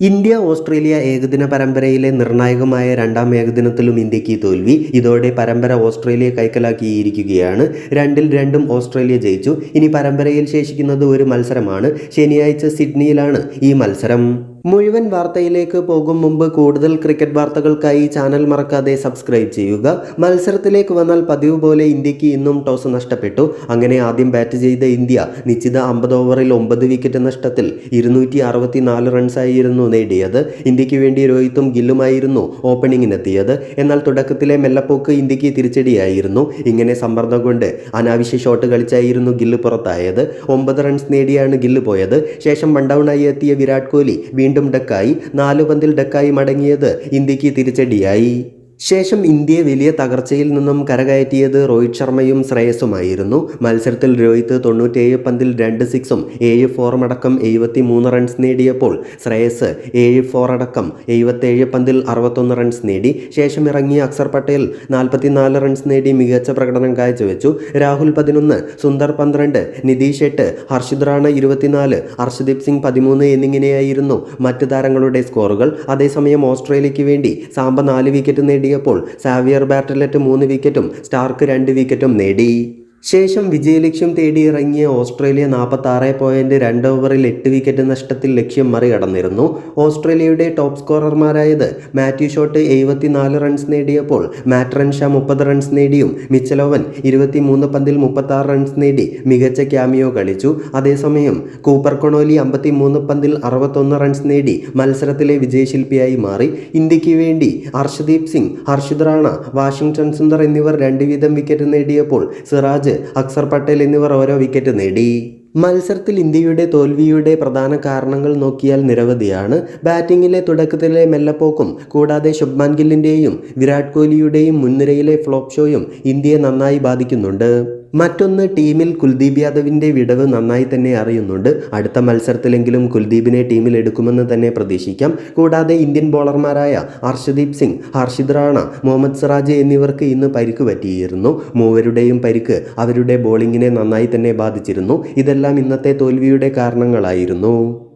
India Australia ഏകദിന പരമ്പരയിലെ നിർണായകമായ രണ്ടാം ഏകദിനത്തിലും ഇന്ത്യയ്ക്ക് തോൽവി. ഇതോടെ പരമ്പര ഓസ്ട്രേലിയ കൈക്കലാക്കിയിരിക്കുകയാണ്. രണ്ടിൽ രണ്ടും ഓസ്ട്രേലിയ ജയിച്ചു. ഇനി പരമ്പരയിൽ ശേഷിക്കുന്നത് ഒരു മത്സരമാണ്. ശനിയാഴ്ച സിഡ്നിയിലാണ് ഈ മത്സരം. മുഴുവൻ വാർത്തയിലേക്ക് പോകും മുമ്പ് കൂടുതൽ ക്രിക്കറ്റ് വാർത്തകൾക്കായി ചാനൽ മറക്കാതെ സബ്സ്ക്രൈബ് ചെയ്യുക. മത്സരത്തിലേക്ക് വന്നാൽ പതിവ് പോലെ ഇന്ത്യയ്ക്ക് ഇന്നും ടോസ് നഷ്ടപ്പെട്ടു. അങ്ങനെ ആദ്യം ബാറ്റ് ചെയ്ത ഇന്ത്യ നിശ്ചിത അമ്പത് ഓവറിൽ ഒമ്പത് വിക്കറ്റ് നഷ്ടത്തിൽ ഇരുന്നൂറ്റി അറുപത്തിനാല് റൺസായിരുന്നു നേടിയത്. ഇന്ത്യയ്ക്ക് വേണ്ടി രോഹിത്തും ഗില്ലുമായിരുന്നു ഓപ്പണിങ്ങിനെത്തിയത്. എന്നാൽ തുടക്കത്തിലെ മെല്ലപ്പോക്ക് ഇന്ത്യയ്ക്ക് തിരിച്ചടിയായിരുന്നു. ഇങ്ങനെ സമ്മർദ്ദം കൊണ്ട് അനാവശ്യ ഷോട്ട് കളിച്ചായിരുന്നു ഗില്ല് പുറത്തായത്. ഒമ്പത് റൺസ് നേടിയാണ് ഗില്ല് പോയത്. ശേഷം വൺ ഡൗണായി എത്തിയ വിരാട് കോഹ്ലി വീണ്ടും ഡക്കായി നാലു പന്തിൽ ഡക്കായി മടങ്ങിയത് ഇന്ത്യയ്ക്ക് തിരിച്ചടിയായി. ശേഷം ഇന്ത്യയെ വലിയ തകർച്ചയിൽ നിന്നും കരകയറ്റിയത് രോഹിത് ശർമ്മയും ശ്രേയസുമായിരുന്നു മത്സരത്തിൽ രോഹിത് തൊണ്ണൂറ്റേഴ് പന്തിൽ രണ്ട് സിക്സും ഏഴ് ഫോറും അടക്കം എഴുപത്തി മൂന്ന് റൺസ് നേടിയപ്പോൾ ശ്രേയസ് ഏഴ് ഫോർ അടക്കം എഴുപത്തേഴ് പന്തിൽ അറുപത്തൊന്ന് റൺസ് നേടി. ശേഷം ഇറങ്ങിയ അക്സർ പട്ടേൽ നാൽപ്പത്തിനാല് റൺസ് നേടി മികച്ച പ്രകടനം കാഴ്ചവെച്ചു. രാഹുൽ പതിനൊന്ന് സുന്ദർ പന്ത്രണ്ട് നിതീഷ് എട്ട് ഹർഷിത് റാണ ഇരുപത്തിനാല് ഹർഷദീപ് സിംഗ് പതിമൂന്ന് എന്നിങ്ങനെയായിരുന്നു മറ്റ് താരങ്ങളുടെ സ്കോറുകൾ അതേസമയം ഓസ്ട്രേലിയയ്ക്ക് വേണ്ടി സാമ്പ നാല് വിക്കറ്റ് നേടിയപ്പോൾ സാവിയർ ബാറ്റലറ്റ് മൂന്ന് വിക്കറ്റും സ്റ്റാർക്ക് രണ്ട് വിക്കറ്റും നേടി. ശേഷം വിജയലക്ഷ്യം തേടിയിറങ്ങിയ ഓസ്ട്രേലിയ നാൽപ്പത്താറ് പോയിന്റ് രണ്ട് ഓവറിൽ എട്ട് വിക്കറ്റ് നഷ്ടത്തിൽ ലക്ഷ്യം മറികടന്നിരുന്നു. ഓസ്ട്രേലിയയുടെ ടോപ്പ് സ്കോറർമാരായത് മാത്യു ഷോട്ട് എഴുപത്തിനാല് റൺസ് നേടിയപ്പോൾ മാറ്റ് ഷാ മുപ്പത് റൺസ് നേടിയും മിച്ചലോവൻ ഇരുപത്തിമൂന്ന് പന്തിൽ മുപ്പത്താറ് റൺസ് നേടി മികച്ച ക്യാമിയോ കളിച്ചു. അതേസമയം കൂപ്പർ കൊണോലി അമ്പത്തിമൂന്ന് പന്തിൽ അറുപത്തൊന്ന് റൺസ് നേടി മത്സരത്തിലെ വിജയശില്പിയായി മാറി. ഇന്ത്യയ്ക്ക് വേണ്ടി ഹർഷദീപ് സിംഗ് ഹർഷിത് റാണ വാഷിംഗ്ടൺ സുന്ദർ എന്നിവർ രണ്ട് വീതം വിക്കറ്റ് നേടിയപ്പോൾ സിറാജ് അക്സർ പട്ടേൽ എന്നിവർ ഓരോ വിക്കറ്റ് നേടി. മത്സരത്തിൽ ഇന്ത്യയുടെ തോൽവിയുടെ പ്രധാന കാരണങ്ങൾ നോക്കിയാൽ നിരവധിയാണ്. ബാറ്റിംഗിലെ തുടക്കത്തിലെ മെല്ലപ്പോക്കും കൂടാതെ ശുഭ്മാൻ ഗില്ലിന്റെയും വിരാട് കോഹ്ലിയുടെയും മുൻനിരയിലെ ഫ്ലോപ്പ് ഷോയും ഇന്ത്യയെ നന്നായി ബാധിക്കുന്നുണ്ട്. മറ്റൊന്ന് ടീമിൽ കുൽദീപ് യാദവിന്റെ വിടവ് നന്നായി തന്നെ അറിയുന്നുണ്ട്. അടുത്ത മത്സരത്തിലെങ്കിലും കുൽദീപിനെ ടീമിൽ എടുക്കുമെന്ന് തന്നെ പ്രതീക്ഷിക്കാം. കൂടാതെ ഇന്ത്യൻ ബോളർമാരായ ഹർഷദീപ് സിംഗ് ഹർഷിദ് റാണ മുഹമ്മദ് സിറാജ് എന്നിവർക്ക് ഇന്ന് പരിക്ക് പറ്റിയിരുന്നു. മൂവരുടെയും പരിക്ക് അവരുടെ ബോളിങ്ങിനെ നന്നായി തന്നെ ബാധിച്ചിരുന്നു. ഇതെല്ലാം ഇന്നത്തെ തോൽവിയുടെ കാരണങ്ങളായിരുന്നു.